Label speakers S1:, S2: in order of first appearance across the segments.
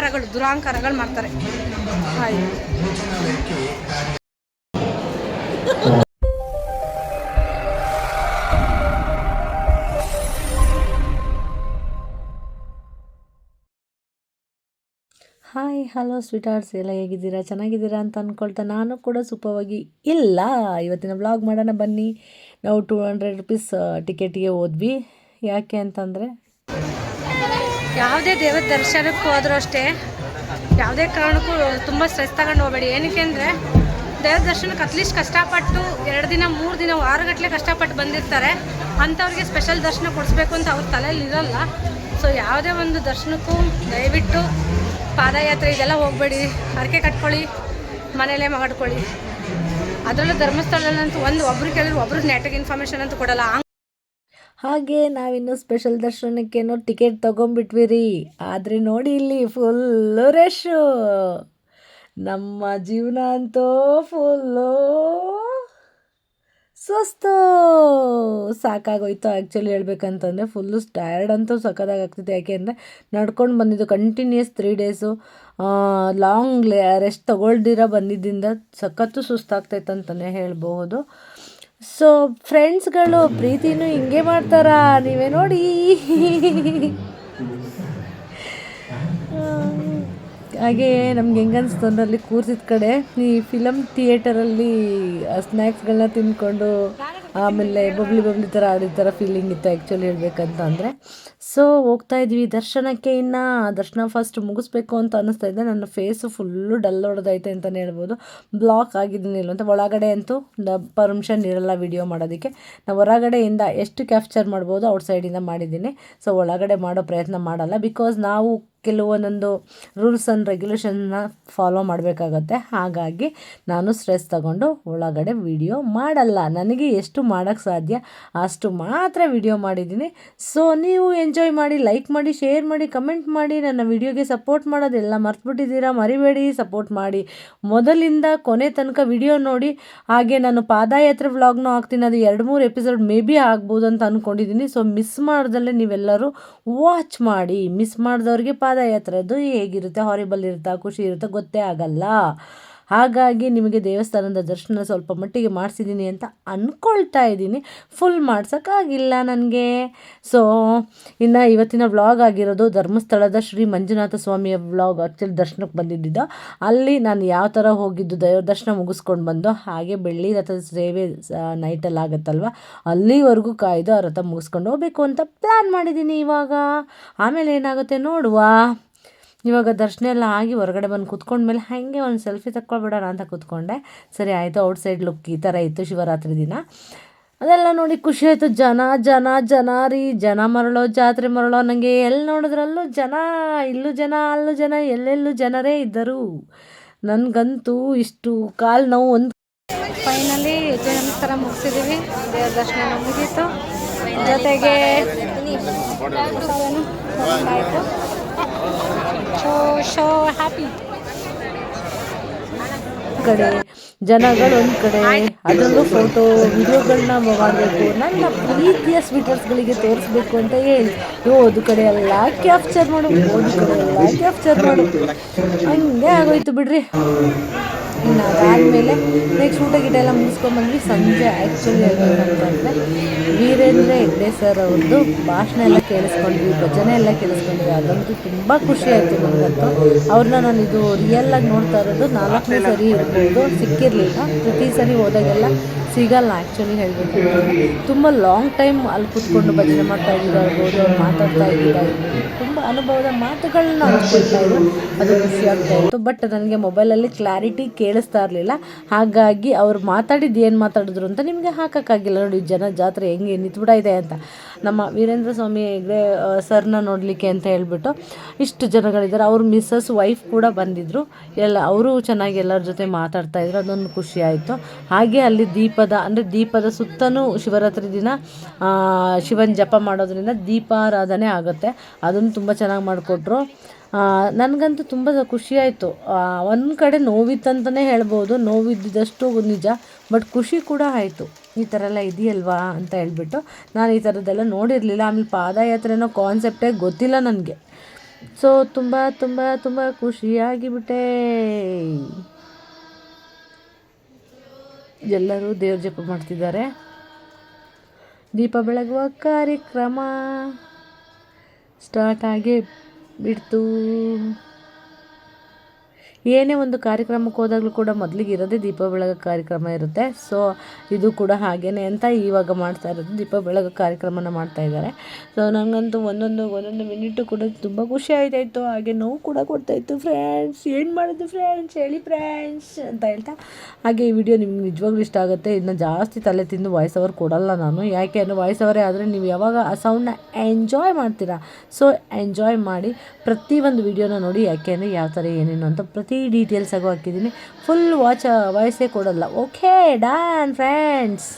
S1: ಅಹಂಕಾರಗಳು ದುರಹಂಕಾರಗಳು ಮಾಡ್ತಾರೆ. Hi.
S2: Hello ಸ್ವೀಟಾರ್ಟ್ಸ್ ಎಲ್ಲ ಹೇಗಿದ್ದೀರಾ? ಚೆನ್ನಾಗಿದ್ದೀರಾ ಅಂತ ಅಂದ್ಕೊಳ್ತಾ ನಾನು ಕೂಡ ಸೂಪವಾಗಿ ಇಲ್ಲ. ಇವತ್ತಿನ ಬ್ಲಾಗ್ ಮಾಡೋಣ ಬನ್ನಿ. ನಾವು ಟೂ ಹಂಡ್ರೆಡ್ ರುಪೀಸ್ ಟಿಕೆಟಿಗೆ ಹೋದ್ವಿ. ಯಾಕೆ ಅಂತಂದರೆ
S1: ಯಾವುದೇ ದೇವರ ದರ್ಶನಕ್ಕೆ ಹೋದರೂ ಅಷ್ಟೇ, ಯಾವುದೇ ಕಾರಣಕ್ಕೂ ತುಂಬ ಸ್ಟ್ರೆಸ್ ತಗೊಂಡು ಹೋಗಬೇಡಿ. ಏನಕ್ಕೆ ಅಂದರೆ, ದೇವ್ರ ದರ್ಶನಕ್ಕೆ ಅಟ್ಲೀಸ್ಟ್ ಕಷ್ಟಪಟ್ಟು ಎರಡು ದಿನ, ಮೂರು ದಿನ ವಾರಗಟ್ಟಲೆ ಕಷ್ಟಪಟ್ಟು ಬಂದಿರ್ತಾರೆ. ಅಂಥವ್ರಿಗೆ ಸ್ಪೆಷಲ್ ದರ್ಶನ ಕೊಡಿಸ್ಬೇಕು ಅಂತ ಅವ್ರ ತಲೆಯಲ್ಲಿ ಇರಲ್ಲ. ಸೊ ಯಾವುದೇ ಒಂದು ದರ್ಶನಕ್ಕೂ ದಯವಿಟ್ಟು ಪಾದಯಾತ್ರೆ ಇದೆಲ್ಲ ಹೋಗಬೇಡಿ. ಹರಕೆ ಕಟ್ಕೊಳ್ಳಿ ಮನೇಲೇ ಮಾಡ್ಕೊಳ್ಳಿ ಅದರಲ್ಲೂ ಧರ್ಮಸ್ಥಳದಲ್ಲಂತೂ ಒಂದು ಒಬ್ರು ಕೇಳಿದ್ರು, ಒಬ್ರು ನೆಟ್ಗೆ ಇನ್ಫಾರ್ಮೇಷನ್ ಅಂತೂ ಕೊಡಲ್ಲ.
S2: ಹಾಗೆ ನಾವಿನ್ನು ಸ್ಪೆಷಲ್ ದರ್ಶನಕ್ಕೇನೋ ಟಿಕೆಟ್ ತೊಗೊಂಬಿಟ್ವಿ ರೀ ಆದರೆ ನೋಡಿ ಇಲ್ಲಿ ಫುಲ್ಲು ರಶ್ಶು ನಮ್ಮ ಜೀವನ ಅಂತೂ ಫುಲ್ಲು ಸುಸ್ತು. ಸಾಕಾಗೋಯ್ತು ಆ್ಯಕ್ಚುಲಿ ಹೇಳ್ಬೇಕಂತಂದರೆ ಫುಲ್ಲು ಟಯರ್ಡ್ ಅಂತೂ ಆಗ್ತಿದೆ ಯಾಕೆ ಅಂದರೆ ನಡ್ಕೊಂಡು ಬಂದಿದ್ದು continuous three days long rest ತೊಗೊಳ್ದಿರ ಬಂದಿದ್ದಿಂದ ಸಖತ್ತು ಸುಸ್ತಾಗ್ತೈತೆ ಅಂತಲೇ ಹೇಳ್ಬೋದು ಸೊ ಫ್ರೆಂಡ್ಸ್ಗಳು ಪ್ರೀತಿನೂ ಹಿಂಗೆ ಮಾಡ್ತಾರಾ? ನೀವೇ ನೋಡಿ. ಹಾಗೆ ನಮ್ಗೆ ಹೆಂಗೆ ಅನಿಸ್ತು ಅಂದ್ರೆ ಅಲ್ಲಿ ಕೂರ್ಸಿದ ಕಡೆ ಈ ಫಿಲಮ್ ಥಿಯೇಟರಲ್ಲಿ ಸ್ನ್ಯಾಕ್ಸ್ಗಳನ್ನ ತಿಂದ್ಕೊಂಡು ಆಮೇಲೆ ಬಬ್ಲಿ ಬಬ್ಲಿ ಥರ ಆಡಿದ ಥರ ಫೀಲಿಂಗ್ ಇತ್ತು ಆ್ಯಕ್ಚುಲಿ ಹೇಳಬೇಕಂತ ಅಂದರೆ. ಸೊ ಹೋಗ್ತಾ ಇದ್ವಿ. ದರ್ಶನಕ್ಕೆ ಇನ್ನು ದರ್ಶನ ಫಸ್ಟ್ ಮುಗಿಸ್ಬೇಕು ಅಂತ ಅನ್ನಿಸ್ತಾ ಇದೆ. ನನ್ನ ಫೇಸು ಫುಲ್ಲು ಡಲ್ ಹೊಡೆದೈತೆ ಅಂತಲೇ ಹೇಳ್ಬೋದು. ಬ್ಲಾಕ್ ಆಗಿದ್ದೀನಿ ಅಂತ ಒಳಗಡೆ ಅಂತೂ ಪರ್ಮಿಷನ್ ಇರಲ್ಲ ವಿಡಿಯೋ ಮಾಡೋದಕ್ಕೆ. ನಾವು ಹೊರಗಡೆಯಿಂದ ಎಷ್ಟು ಕ್ಯಾಪ್ಚರ್ ಮಾಡ್ಬೋದು ಔಟ್ಸೈಡಿಂದ ಮಾಡಿದ್ದೀನಿ. ಸೊ ಒಳಗಡೆ ಮಾಡೋ ಪ್ರಯತ್ನ ಮಾಡಲ್ಲ. ಬಿಕಾಸ್ ನಾವು ಕೆಲವೊಂದೊಂದು ರೂಲ್ಸ್ ಆ್ಯಂಡ್ ರೆಗ್ಯುಲೇಷನ್ನ ಫಾಲೋ ಮಾಡಬೇಕಾಗತ್ತೆ. ಹಾಗಾಗಿ ನಾನು ಸ್ಟ್ರೆಸ್ ತಗೊಂಡು ಒಳಗಡೆ ವಿಡಿಯೋ ಮಾಡಲ್ಲ. ನನಗೆ ಎಷ್ಟು ಮಾಡೋಕ್ಕೆ ಸಾಧ್ಯ ಅಷ್ಟು ಮಾತ್ರ ವಿಡಿಯೋ ಮಾಡಿದ್ದೀನಿ. ಸೊ ನೀವು ಎಂಜಾಯ್ ಮಾಡಿ ಲೈಕ್ ಮಾಡಿ ಶೇರ್ ಮಾಡಿ ಕಮೆಂಟ್ ಮಾಡಿ, ನನ್ನ ವಿಡಿಯೋಗೆ ಸಪೋರ್ಟ್ ಮಾಡೋದೆಲ್ಲ ಮರ್ತುಬಿಟ್ಟಿದ್ದೀರಾ? ಮರಿಬೇಡಿ ಸಪೋರ್ಟ್ ಮಾಡಿ. ಮೊದಲಿಂದ ಕೊನೆ ತನಕ ವಿಡಿಯೋ ನೋಡಿ. ಹಾಗೆ ನಾನು ಪಾದಯಾತ್ರೆ ವ್ಲಾಗ್ನೂ ಹಾಕ್ತೀನಿ. ಅದು ಎರಡು ಮೂರು ಎಪಿಸೋಡ್ ಮೇ ಬಿ ಆಗ್ಬೋದು ಅಂತ ಅಂದ್ಕೊಂಡಿದ್ದೀನಿ ಸೊ ಮಿಸ್ ಮಾಡ್ದಲ್ಲೇ ನೀವೆಲ್ಲರೂ ವಾಚ್ ಮಾಡಿ. ಮಿಸ್ ಮಾಡಿದವ್ರಿಗೆ ಪಾದಯಾತ್ರೆದು ಹೇಗಿರುತ್ತೆ? ಹಾರಿಬಲ್ ಇರುತ್ತಾ? ಖುಷಿ ಇರುತ್ತಾ? ಗೊತ್ತೇ ಆಗಲ್ಲ. ಹಾಗಾಗಿ ನಿಮಗೆ ದೇವಸ್ಥಾನದ ದರ್ಶನ ಸ್ವಲ್ಪ ಮಟ್ಟಿಗೆ ಮಾಡಿಸಿದ್ದೀನಿ ಅಂತ ಅಂದ್ಕೊಳ್ತಾ ಇದ್ದೀನಿ. ಫುಲ್ ಮಾಡ್ಸೋಕ್ಕಾಗಿಲ್ಲ ನನಗೆ. ಸೊ ಇನ್ನು ಇವತ್ತಿನ ವ್ಲಾಗ್ ಆಗಿರೋದು ಧರ್ಮಸ್ಥಳದ ಶ್ರೀ ಮಂಜುನಾಥ ಸ್ವಾಮಿಯ ವ್ಲಾಗ್ ಆ್ಯಕ್ಚುಲಿ ದರ್ಶನಕ್ಕೆ ಬಂದಿದ್ದಿದ್ದು. ಅಲ್ಲಿ ನಾನು ಯಾವ ಥರ ಹೋಗಿದ್ದು ದೇವ್ರ ದರ್ಶನ ಮುಗಿಸ್ಕೊಂಡು ಬಂದು ಹಾಗೆ ಬೆಳ್ಳಿ ರಥದ ಸೇವೆ ನೈಟಲ್ಲಿ ಆಗುತ್ತಲ್ವ? ಅಲ್ಲಿವರೆಗೂ ಕಾಯ್ದು ಆ ರಥ ಮುಗಿಸ್ಕೊಂಡು ಹೋಗಬೇಕು ಅಂತ ಪ್ಲ್ಯಾನ್ ಮಾಡಿದ್ದೀನಿ ಇವಾಗ. ಆಮೇಲೆ ಏನಾಗುತ್ತೆ ನೋಡುವ. ಇವಾಗ ದರ್ಶನ ಎಲ್ಲ ಆಗಿ ಹೊರಗಡೆ ಬಂದು ಕೂತ್ಕೊಂಡ್ಮೇಲೆ ಹಾಗೆ ಒಂದು ಸೆಲ್ಫಿ ತಕ್ಕೊಳ್ಬಿಡೋಣ ಅಂತ ಕೂತ್ಕೊಂಡೆ. ಸರಿ ಆಯಿತು ಔಟ್ಸೈಡ್ ಲುಕ್ ಈ ಥರ ಇತ್ತು ಶಿವರಾತ್ರಿ ದಿನ. ಅದೆಲ್ಲ ನೋಡಿ ಖುಷಿ ಆಯಿತು. ಜನ ಜನ ಜನ ರೀ ಜನ ಮರಳೋ ಜಾತ್ರೆ ಮರಳೋ ನನಗೆ ಎಲ್ಲಿ ನೋಡಿದ್ರಲ್ಲೂ ಜನ ಇಲ್ಲೂ ಜನ ಅಲ್ಲೂ ಜನ ಎಲ್ಲೆಲ್ಲೂ ಜನರೇ ಇದ್ದರು. ನನಗಂತೂ ಇಷ್ಟು ಕಾಲು ನೋವು ಒಂದು
S1: ಫೈನಲಿ ಹೆಜ್ಜೆ ನಮಸ್ಕಾರ ಮುಗಿಸಿದ್ದೀವಿ. ದೇವ್ರ ದರ್ಶನ ಮುಗೀತು. ಜೊತೆಗೆ ಆಯಿತು ಶೋ ಶೋ ಹ್ಯಾಪಿ
S2: ಕಡೆ ಜನಗಳು ಒಂದ್ ಕಡೆ ಅದರಲ್ಲೂ ಫೋಟೋ ವಿಡಿಯೋಗಳನ್ನ ಮಾಡಬೇಕು ನನ್ನ ಪ್ರೀತಿಯ ಸ್ವೀಟರ್ಸ್ಗಳಿಗೆ ತೋರಿಸ್ಬೇಕು ಅಂತ ಹೇಳಿ. ಓದು ಕಡೆ ಎಲ್ಲ ಕ್ಯಾಪ್ಚರ್ ಮಾಡು, ಓದು ಕಡೆ ಎಲ್ಲ ಕ್ಯಾಪ್ಚರ್ ಮಾಡು. ಹಂಗೆ ಆಗೋಯ್ತು ಬಿಡ್ರಿ. ಇನ್ನು ಅದಾದಮೇಲೆ ನೆಕ್ಸ್ಟ್ ಊಟ ಗಿಟ ಎಲ್ಲ ಮುಗಿಸ್ಕೊಂಡ್ಬಂದ್ವಿ ಸಂಜೆ ಆ್ಯಕ್ಚುಲಿ ಹೇಳ್ಬೇಕಂತಂದರೆ ವೀರೇಂದ್ರ ಹೆಗ್ಡೆ ಸರ್ ಅವ್ರದ್ದು ಭಾಷಣ ಎಲ್ಲ ಕೇಳಿಸ್ಕೊಂಡ್ವಿ, ಭಜನೆ ಎಲ್ಲ ಕೇಳಿಸ್ಕೊಂಡ್ವಿ. ಅದಂತೂ ತುಂಬ ಖುಷಿ ಆಯಿತು ನನಗಂತೂ ಅವ್ರನ್ನ ನಾನು ಇದು ರಿಯಲ್ಲಾಗಿ ನೋಡ್ತಾ ಇರೋದು ನಾಲ್ಕನೇ ಸರಿ ಇರ್ಬೋದು. ಸಿಕ್ಕಿರಲಿಲ್ಲ. ಪ್ರತಿ ಸರಿ ಹೋದಾಗೆಲ್ಲ ಸಿಗಲ್ಲ ಆ್ಯಕ್ಚುಲಿ ಹೇಳಬೇಕು. ತುಂಬ ಲಾಂಗ್ ಟೈಮ್ ಅಲ್ಲಿ ಕೂತ್ಕೊಂಡು ಭಜನೆ ಮಾಡ್ತಾ ಇದ್ದಾರ್ಬೋದು ಅವ್ರು ಮಾತಾಡ್ತಾ ಇದ್ದಾರೆ ತುಂಬ ಅನುಭವದ ಮಾತುಗಳನ್ನ ಹಂಚ್ಕೊಳ್ತಾ ಇದ್ರು. ಅದು ಖುಷಿ ಆಗ್ತಾ ಇತ್ತು. ಬಟ್ ನನಗೆ ಮೊಬೈಲಲ್ಲಿ ಕ್ಲಾರಿಟಿ ಕೇಳಿಸ್ತಾ ಇರಲಿಲ್ಲ. ಹಾಗಾಗಿ ಅವ್ರು ಮಾತಾಡಿದ್ದು ಏನು ಮಾತಾಡಿದ್ರು ಅಂತ ನಿಮಗೆ ಹಾಕೋಕ್ಕಾಗಿಲ್ಲ. ನೋಡಿ, ಜನ ಜಾತ್ರೆ ಹೆಂಗೆ ನಿಂತ್ಬಿಟ್ಟೈತೆ ಅಂತ. ನಮ್ಮ ವೀರೇಂದ್ರ ಸ್ವಾಮಿ ಹೆಗ್ಡೆ ಸರ್ನ ನೋಡಲಿಕ್ಕೆ ಅಂತ ಹೇಳ್ಬಿಟ್ಟು ಇಷ್ಟು ಜನಗಳಿದ್ದಾರೆ. ಅವ್ರ ಮಿಸ್ಸಸ್ ವೈಫ್ ಕೂಡ ಬಂದಿದ್ದರು ಎಲ್ಲ, ಅವರು ಚೆನ್ನಾಗಿ ಎಲ್ಲರ ಜೊತೆ ಮಾತಾಡ್ತಾ ಇದ್ರು. ಅದೊಂದು ಖುಷಿ ಆಯಿತು. ಹಾಗೆ ಅಲ್ಲಿ ದೀಪದ, ಅಂದರೆ ದೀಪದ ಸುತ್ತಲೂ ಶಿವರಾತ್ರಿ ದಿನ ಶಿವನ ಜಪ ಮಾಡೋದ್ರಿಂದ ದೀಪಾರಾಧನೆ ಆಗುತ್ತೆ. ಅದನ್ನು ತುಂಬ ಚೆನ್ನಾಗಿ ಮಾಡಿಕೊಟ್ರು. ನನಗಂತೂ ತುಂಬ ಖುಷಿಯಾಯಿತು ಒಂದು ಕಡೆ ನೋವಿತ್ತಂತಲೇ ಹೇಳ್ಬೋದು ನೋವಿದ್ದಷ್ಟು ನಿಜ, ಬಟ್ ಖುಷಿ ಕೂಡ ಆಯಿತು. ಈ ಥರ ಎಲ್ಲ ಇದೆಯಲ್ವಾ ಅಂತ ಹೇಳ್ಬಿಟ್ಟು ನಾನು ಈ ಥರದ್ದೆಲ್ಲ ನೋಡಿರಲಿಲ್ಲ. ಆಮೇಲೆ ಪಾದಯಾತ್ರೆ ಅನ್ನೋ ಕಾನ್ಸೆಪ್ಟೇ ಗೊತ್ತಿಲ್ಲ ನನಗೆ. ಸೊ ತುಂಬ ತುಂಬ ತುಂಬ ಖುಷಿಯಾಗಿಬಿಟ್ಟೆ ಎಲ್ಲರೂ ದೇವ್ರ ಜಪ ಮಾಡ್ತಿದ್ದಾರೆ. ದೀಪ ಬೆಳಗುವ ಕಾರ್ಯಕ್ರಮ ಸ್ಟಾರ್ಟ್ ಆಗಿ ಬಿಡ್ತು. ಏನೇ ಒಂದು ಕಾರ್ಯಕ್ರಮಕ್ಕೆ ಹೋದಾಗಲೂ ಕೂಡ ಮೊದಲಿಗೆ ಇರೋದೇ ದೀಪ ಬೆಳಗ ಕಾರ್ಯಕ್ರಮ ಇರುತ್ತೆ. ಸೊ ಇದು ಕೂಡ ಹಾಗೇನೆ ಅಂತ ಇವಾಗ ಮಾಡ್ತಾ ಇರೋದು ದೀಪ ಬೆಳಗ ಕಾರ್ಯಕ್ರಮನ ಮಾಡ್ತಾ ಇದ್ದಾರೆ. ಸೊ ನನಗಂತೂ ಒಂದೊಂದು ಒಂದೊಂದು ಮಿನಿಟು ಕೂಡ ತುಂಬ ಖುಷಿ ಆಯ್ತಾಯಿತ್ತು ಹಾಗೆ ನೋವು ಕೂಡ ಕೊಡ್ತಾಯಿತ್ತು ಫ್ರೆಂಡ್ಸ್ ಏನು ಮಾಡೋದು ಫ್ರೆಂಡ್ಸ್ ಹೇಳಿ ಫ್ರೆಂಡ್ಸ್ ಅಂತ ಹೇಳ್ತಾ. ಹಾಗೆ ಈ ವಿಡಿಯೋ ನಿಮ್ಗೆ ನಿಜವಾಗ್ಲೂ ಇಷ್ಟ ಆಗುತ್ತೆ. ಇದನ್ನ ಜಾಸ್ತಿ ತಲೆ ತಿಂದು ವಾಯ್ಸ್ ಓವರ್ ಕೊಡಲ್ಲ ನಾನು. ಯಾಕೆ ಅಂದರೆ ವಾಯ್ಸ್ ಅವರೇ ಆದರೆ ನೀವು ಯಾವಾಗ ಆ ಸೌಂಡ್ನ ಎಂಜಾಯ್ ಮಾಡ್ತೀರಾ? ಸೊ ಎಂಜಾಯ್ ಮಾಡಿ ಪ್ರತಿಯೊಂದು ವಿಡಿಯೋನ ನೋಡಿ ಯಾಕೆ ಅಂದರೆ ಯಾವ ಥರ ಏನೇನು ಅಂತ ಪ್ರತಿ ಡೀಟೇಲ್ಸ್ ಡೀಟೇಲ್ಸಾಗೂ ಹಾಕಿದ್ದೀನಿ. ಫುಲ್ ವಾಚ್ ವಾಯ್ಸೇ ಕೊಡಲ್ಲ. ಓಕೆ ಡಾನ್ ಫ್ರೆಂಡ್ಸ್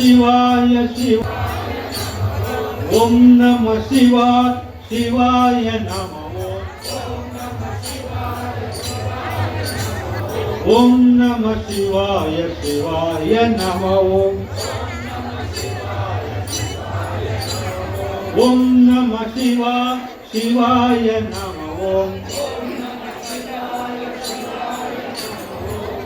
S3: ಶಿವಾಯ ಶಿವ ಓಂ ನಮ ಶಿವ ಶಿವಾಯ ನಮ ಓಂ ನಮ ಶಿವಾಯ ಶಿವಾಯ ನಮ ಓಂ ಓಂ ನಮ ಶಿವ ಶಿವಾಯ ನಮ ಓಂ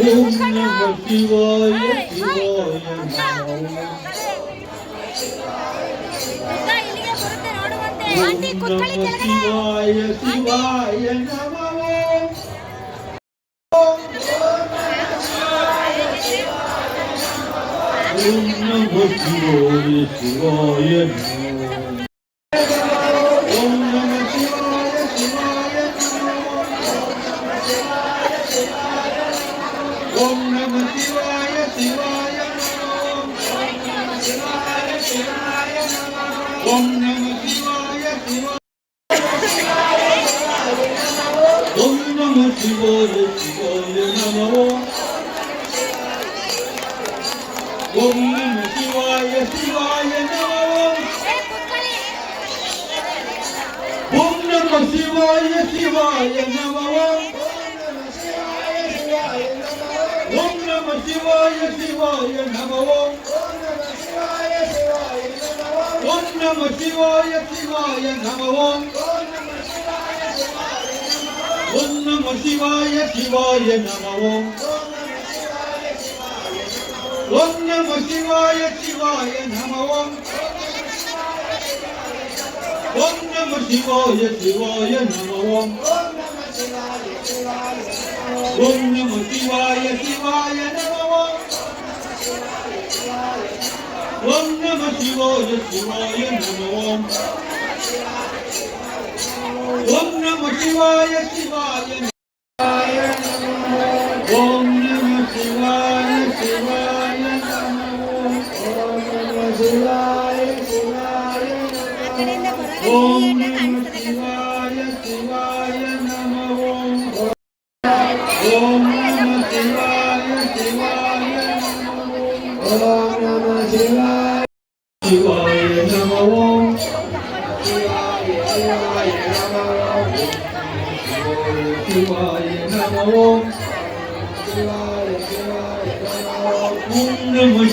S3: 운명을 띄워야 띄워야 운명을 띄워야 띄워야 나마워 운명을 띄워야 띄워야 Om Namah Shivaya Shivaya Namah Om. Namah Shivaya Shivaya Namah Om namo Om namo Shivaya Shivaya namo Om Om Shivaya Shivaya namo Om namo Shivaya Shivaya namo Om Om Shivaya Shivaya namo Om Om Shivaya Shivaya namo ஓம் நம சிவாய சிவாய நமோம் ஓம் நம சிவாய சிவாய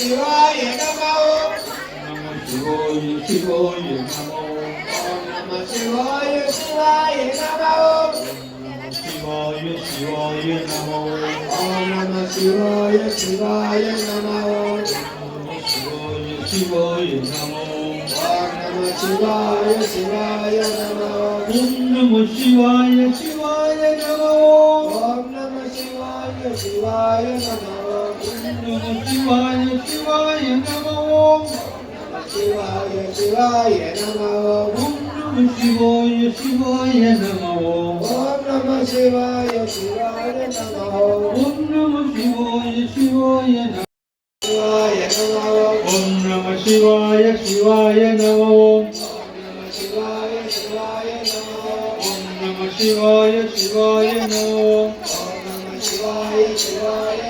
S3: శివాయ నమో నమ శివోయ శివోయ నమో నమ శివాయ శివాయ నమో శివాయ శివాయ శివాయ నమో శివాయ శివాయ నమో శివాయ శివాయ నమో ఓం శివాయ శివాయ నమో ఓం నమ శివాయ శివాయ నమో ఓం నమ శివాయ శివాయ నమో శివాయ నమో ఓం నమ శివాయ శివాయ నమో శివాయ శివాయ శివాయ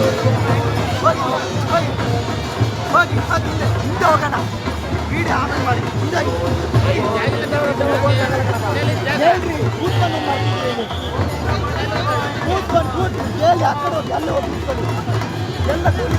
S4: ಹೋಗಿ ಹೋಗಿ ಹಿಂದೆ ಹೋಗೋಣ ವಿಡಿಯೋ ಆಮೇಲೆ ಮಾಡಿ ಕೂತ್ಕೊಂಡು ಕೂತ್ಕೊಂಡು ಕೂತು ಹೋಗಿ ಎಲ್ಲ ಹೋಗಿ ಕೂತ್ಕೊಳ್ಳಿ ಎಲ್ಲ ಕೂತ್ಕೊಂಡು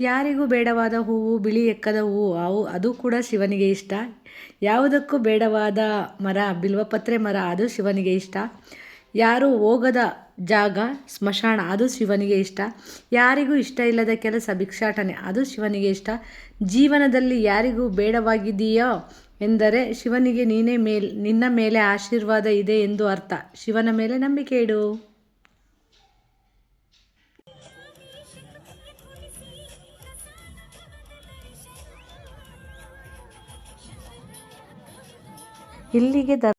S2: ಯಾರಿಗೂ ಬೇಡವಾದ ಹೂವು, ಬಿಳಿ ಎಕ್ಕದ ಹೂವು, ಅವು, ಅದು ಕೂಡ ಶಿವನಿಗೆ ಇಷ್ಟ. ಯಾವುದಕ್ಕೂ ಬೇಡವಾದ ಮರ, ಬಿಲ್ವಪತ್ರೆ ಮರ, ಅದು ಶಿವನಿಗೆ ಇಷ್ಟ. ಯಾರು ಹೋಗದ ಜಾಗ, ಸ್ಮಶಾನ, ಅದು ಶಿವನಿಗೆ ಇಷ್ಟ. ಯಾರಿಗೂ ಇಷ್ಟ ಇಲ್ಲದ ಕೆಲಸ, ಭಿಕ್ಷಾಟನೆ, ಅದು ಶಿವನಿಗೆ ಇಷ್ಟ. ಜೀವನದಲ್ಲಿ ಯಾರಿಗೂ ಬೇಡವಾಗಿದೆಯೋ ಎಂದರೆ ಶಿವನಿಗೆ ನೀನೇ ಮೇಲ್, ನಿನ್ನ ಮೇಲೆ ಆಶೀರ್ವಾದ ಇದೆ ಎಂದು ಅರ್ಥ. ಶಿವನ ಮೇಲೆ ನಂಬಿಕೆ ಇಡು. ಇಲ್ಲಿಗೆ